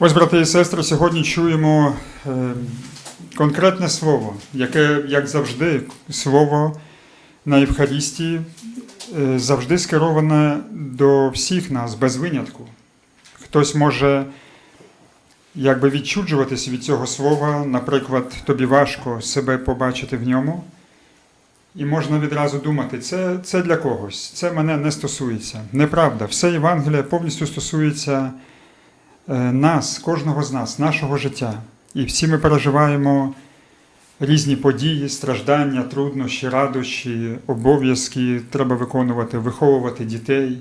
Ось, брати і сестри, сьогодні чуємо е, конкретне слово, яке, як завжди, слово на Євхаристії е, завжди скероване до всіх нас без винятку. Хтось може якби відчуджуватись від цього слова, наприклад, тобі важко себе побачити в ньому. І можна відразу думати, це, це для когось, це мене не стосується. Неправда, все Євангеліє повністю стосується нас, кожного з нас, нашого життя. І всі ми переживаємо різні події, страждання, труднощі, радощі, обов'язки треба виконувати, виховувати дітей.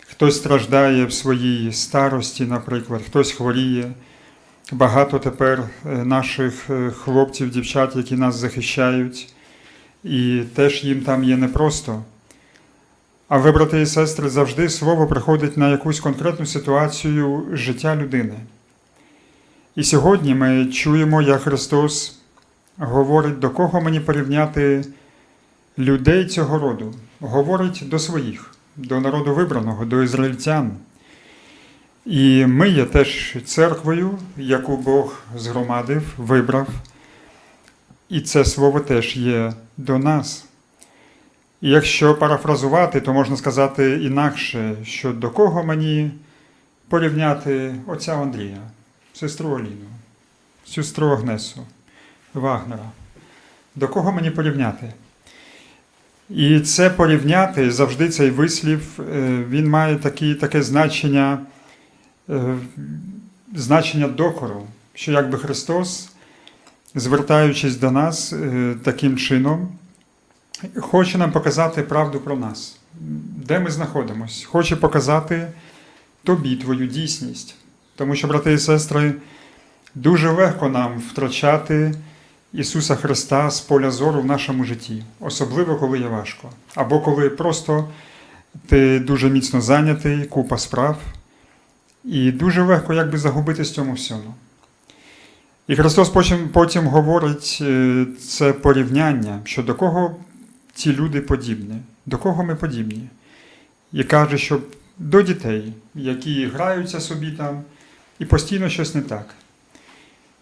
Хтось страждає в своїй старості, наприклад, хтось хворіє. Багато тепер е, наших е, хлопців, дівчат, які нас захищають, і теж їм там є непросто. А ви, брати і сестри, завжди слово приходить на якусь конкретну ситуацію життя людини. І сьогодні ми чуємо, як Христос говорить, до кого мені порівняти людей цього роду. Говорить до своїх, до народу вибраного, до ізраїльтян. І ми є теж церквою, яку Бог згромадив, вибрав. І це слово теж є до нас. Якщо парафразувати, то можна сказати інакше, що до кого мені порівняти отця Андрія, сестру Оліну, сестру Агнесу, Вагнера. До кого мені порівняти? І це порівняти завжди цей вислів, е, він має такі, таке значення, е, значення докору, що якби Христос, звертаючись до нас е, таким чином, хоче нам показати правду про нас, де ми знаходимося, хоче показати тобі твою дійсність. Тому що, брати і сестри, дуже легко нам втрачати Ісуса Христа з поля зору в нашому житті, особливо коли є важко, або коли просто ти дуже міцно зайнятий, купа справ, і дуже легко якби загубитись в цьому всьому. І Христос потім, потім говорить е, це порівняння, що до кого ці люди подібні, до кого ми подібні. І каже, що до дітей, які граються собі там, і постійно щось не так.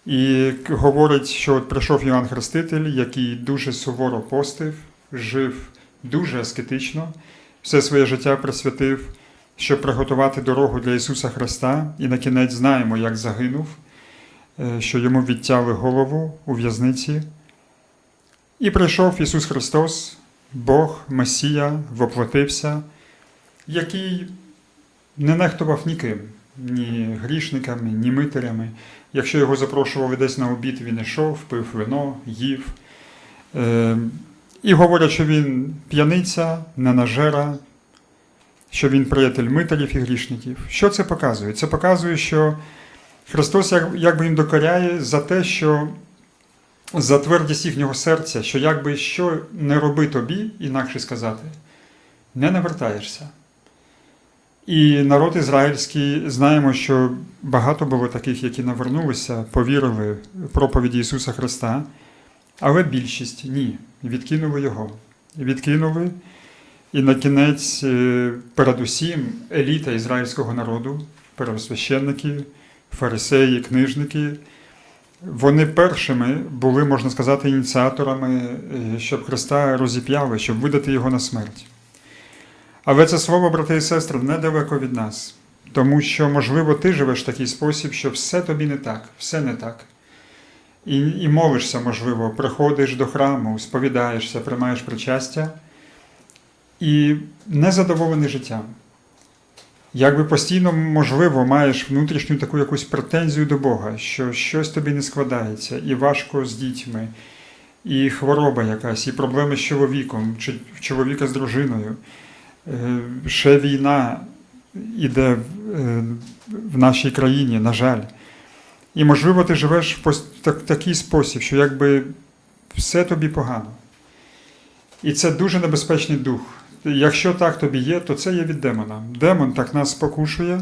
І говорить, що от прийшов Йоанн Хреститель, який дуже суворо постив, жив дуже аскетично, все своє життя присвятив, щоб приготувати дорогу для Ісуса Христа, і на кінець знаємо, як загинув, е, що йому відтяли голову у в'язниці. І прийшов Ісус Христос, Бог, Месія, воплотився, який не нехтував ніким, ні грішниками, ні митарями. Якщо його запрошували десь на обід, він йшов, пив вино, їв. Е, і говорять, що він п'яниця, ненажера, що він приятель митарів і грішників. Що це показує? Це показує, що Христос як, якби їм докоряє за те, що за твердість їхнього серця, що якби що не роби тобі, інакше сказати, не навертаєшся. І народ ізраїльський знаємо, що багато було таких, які навернулися, повірили в проповіді Ісуса Христа, але більшість ні, відкинули Його. Відкинули, і на кінець, е, передусім, еліта ізраїльського народу, первосвященники, фарисеї, книжники, вони першими були, можна сказати, ініціаторами, е, щоб Христа розіп'яли, щоб видати Його на смерть. Але це слово, брати і сестри, недалеко від нас. Тому що, можливо, ти живеш в такий спосіб, що все тобі не так, все не так. І, і молишся, можливо, приходиш до храму, сповідаєшся, приймаєш причастя і незадоволений життям. Якби постійно, можливо, маєш внутрішню таку якусь претензію до Бога, що щось тобі не складається, і важко з дітьми, і хвороба якась, і проблеми з чоловіком, чи чоловіка з дружиною. Е, ще війна іде е, в нашій країні, на жаль. І, можливо, ти живеш в такий спосіб, що якби все тобі погано. І це дуже небезпечний дух. Якщо так тобі є, то це є від демона. Демон так нас спокушує.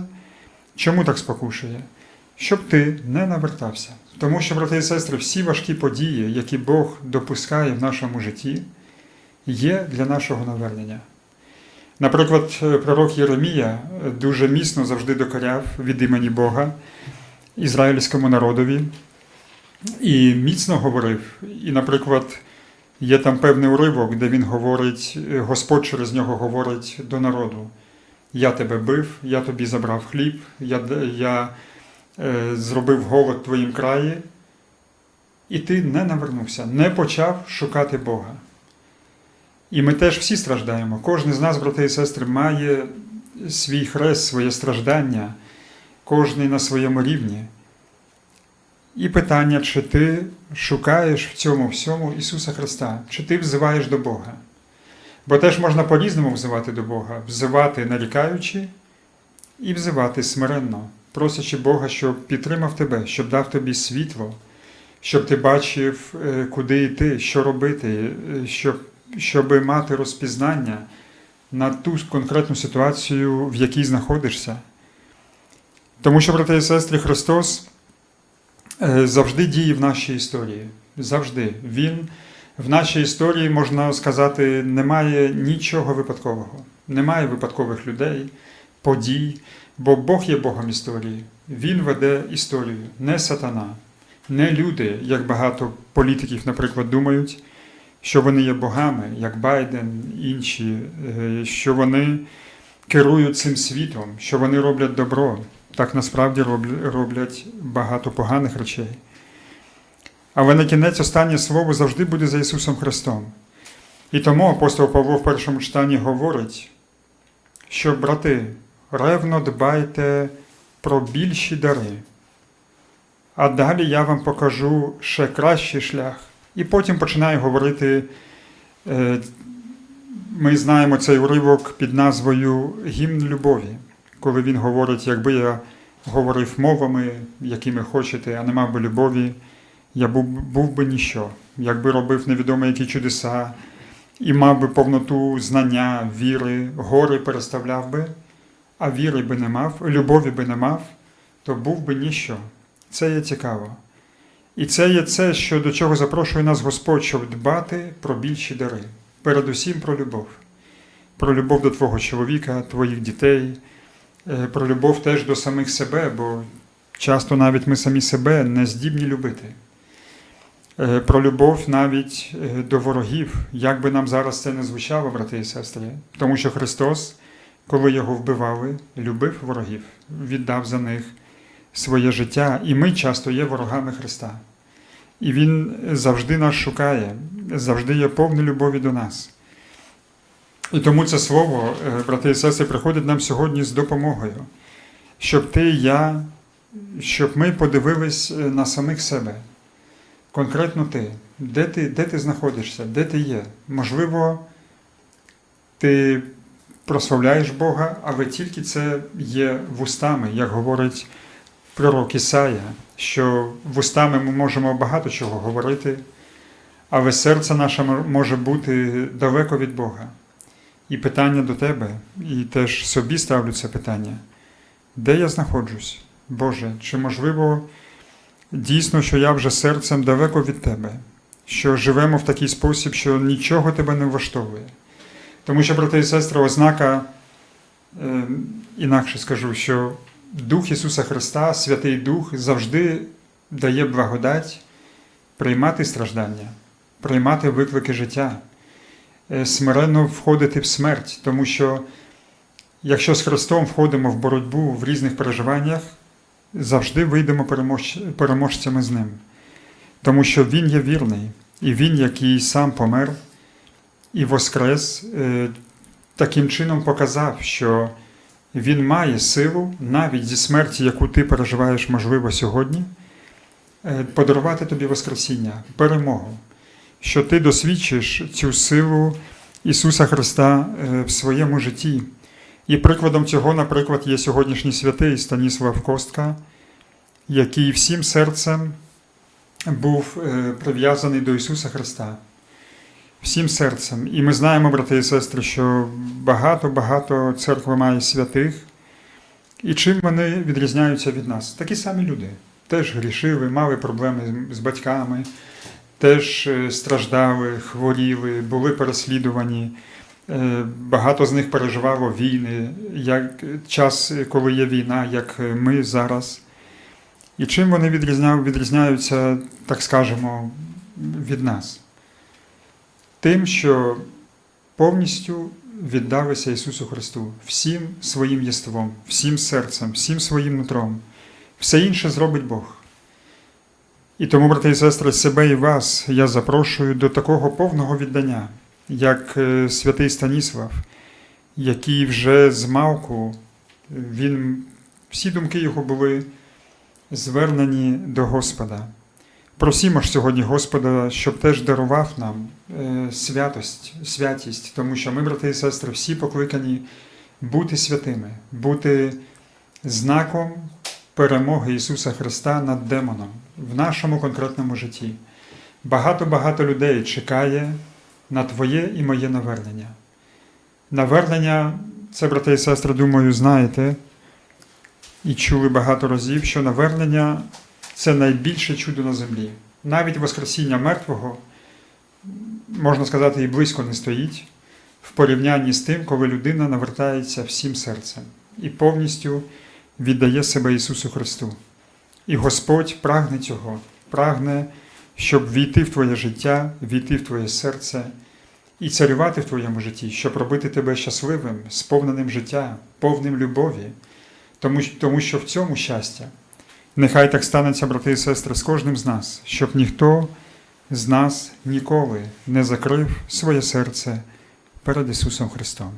Чому так спокушує? Щоб ти не навертався. Тому що, брати і сестри, всі важкі події, які Бог допускає в нашому житті, є для нашого навернення. Наприклад, пророк Єремія дуже міцно завжди докоряв від імені Бога ізраїльському народові і міцно говорив. І, наприклад, є там певний уривок, де він говорить, Господь через нього говорить до народу: Я тебе бив, я тобі забрав хліб, я, я е, зробив голод в твоїм краї, і ти не навернувся, не почав шукати Бога. І ми теж всі страждаємо. Кожен з нас, брати і сестри, має свій хрест, своє страждання, кожен на своєму рівні. І питання, чи ти шукаєш в цьому всьому Ісуса Христа, чи ти взиваєш до Бога. Бо теж можна по-різному взивати до Бога, взивати нарікаючи і взивати смиренно, просячи Бога, щоб підтримав тебе, щоб дав тобі світло, щоб ти бачив, е, куди йти, що робити, е, щоб, щоб мати розпізнання на ту конкретну ситуацію, в якій знаходишся. Тому що, брати і сестри, Христос завжди діє в нашій історії. Завжди. Він в нашій історії, можна сказати, немає нічого випадкового, немає випадкових людей, подій, бо Бог є Богом історії. Він веде історію, не сатана, не люди, як багато політиків, наприклад, думають, що вони є богами, як Байден, інші, е, що вони керують цим світом, що вони роблять добро. Так насправді роблять багато поганих речей. Але на кінець останнє слово завжди буде за Ісусом Христом. І тому апостол Павло в першому читанні говорить, що, брати, ревно дбайте про більші дари. А далі я вам покажу ще кращий шлях. І потім починає говорити, е, ми знаємо цей уривок під назвою Гімн любові, коли він говорить, якби я говорив мовами, якими хочете, а не мав би любові, я був, був би ніщо, якби робив невідомо які чудеса, і мав би повноту знання, віри, гори переставляв би, а віри би не мав, любові би не мав, то був би ніщо. Це є цікаво. І це є це, що до чого запрошує нас Господь, щоб дбати про більші дари. Передусім про любов. Про любов до твого чоловіка, твоїх дітей, про любов теж до самих себе, бо часто навіть ми самі себе не здібні любити. Е, Про любов навіть е, до ворогів, як би нам зараз це не звучало, брати і сестри. Тому що Христос, коли його вбивали, любив ворогів, віддав за них своє життя, і ми часто є ворогами Христа. І Він завжди нас шукає, завжди є повний любові до нас. І тому це слово, е, брати і сестри, приходить нам сьогодні з допомогою, щоб ти, і я, щоб ми подивились е, на самих себе. Конкретно ти, де ти, де ти знаходишся, де ти є. Можливо, ти прославляєш Бога, але тільки це є вустами, як говорить пророк Ісая, що вустами ми можемо багато чого говорити, але серце наше може бути далеко від Бога. І питання до тебе, і теж собі ставлю це питання: де я знаходжусь, Боже, чи можливо дійсно, що я вже серцем далеко від Тебе, що живемо в такий спосіб, що нічого тебе не влаштовує. Тому що, брати і сестри, ознака, е, інакше скажу, що Дух Ісуса Христа, Святий Дух, завжди дає благодать приймати страждання, приймати виклики життя, смиренно входити в смерть, тому що якщо з Христом входимо в боротьбу в різних переживаннях, завжди вийдемо перемож... переможцями з ним. Тому що Він є вірний, і Він, який сам помер і воскрес, е, таким чином показав, що Він має силу навіть зі смерті, яку ти переживаєш, можливо, сьогодні, е, подарувати тобі Воскресіння, перемогу, що ти досвідчиш цю силу Ісуса Христа е, в своєму житті. І прикладом цього, наприклад, є сьогоднішній святий Станіслав Костка, який всім серцем був е, прив'язаний до Ісуса Христа. Всім серцем. І ми знаємо, брати і сестри, що багато-багато церква має святих. І чим вони відрізняються від нас? Такі самі люди. Теж грішили, мали проблеми з батьками, теж е, страждали, хворіли, були переслідувані. Е, Багато з них переживало війни, як час, коли є війна, як ми зараз. І чим вони відрізня- відрізняються, так скажемо, від нас? Тим, що повністю віддалися Ісусу Христу всім своїм єством, всім серцем, всім своїм нутром. Все інше зробить Бог. І тому, брати і сестри, себе і вас я запрошую до такого повного віддання, як е, святий Станіслав, який вже з малку, він, всі думки його були звернені до Господа. Просімо ж сьогодні Господа, щоб теж дарував нам е, святость, святість, тому що ми, брати і сестри, всі покликані бути святими, бути знаком перемоги Ісуса Христа над демоном в нашому конкретному житті. Багато-багато людей чекає на Твоє і моє навернення. Навернення, це, брати і сестри, думаю, знаєте, і чули багато разів, що навернення це найбільше чудо на землі. Навіть Воскресіння мертвого, можна сказати, і близько не стоїть в порівнянні з тим, коли людина навертається всім серцем і повністю віддає себе Ісусу Христу. І Господь прагне цього, прагне, щоб війти в твоє життя, війти в твоє серце і царювати в твоєму житті, щоб робити тебе щасливим, сповненим життя, повним любові, тому, тому що в цьому щастя. Нехай так станеться, брати і сестри, з кожним з нас, щоб ніхто з нас ніколи не закрив своє серце перед Ісусом Христом.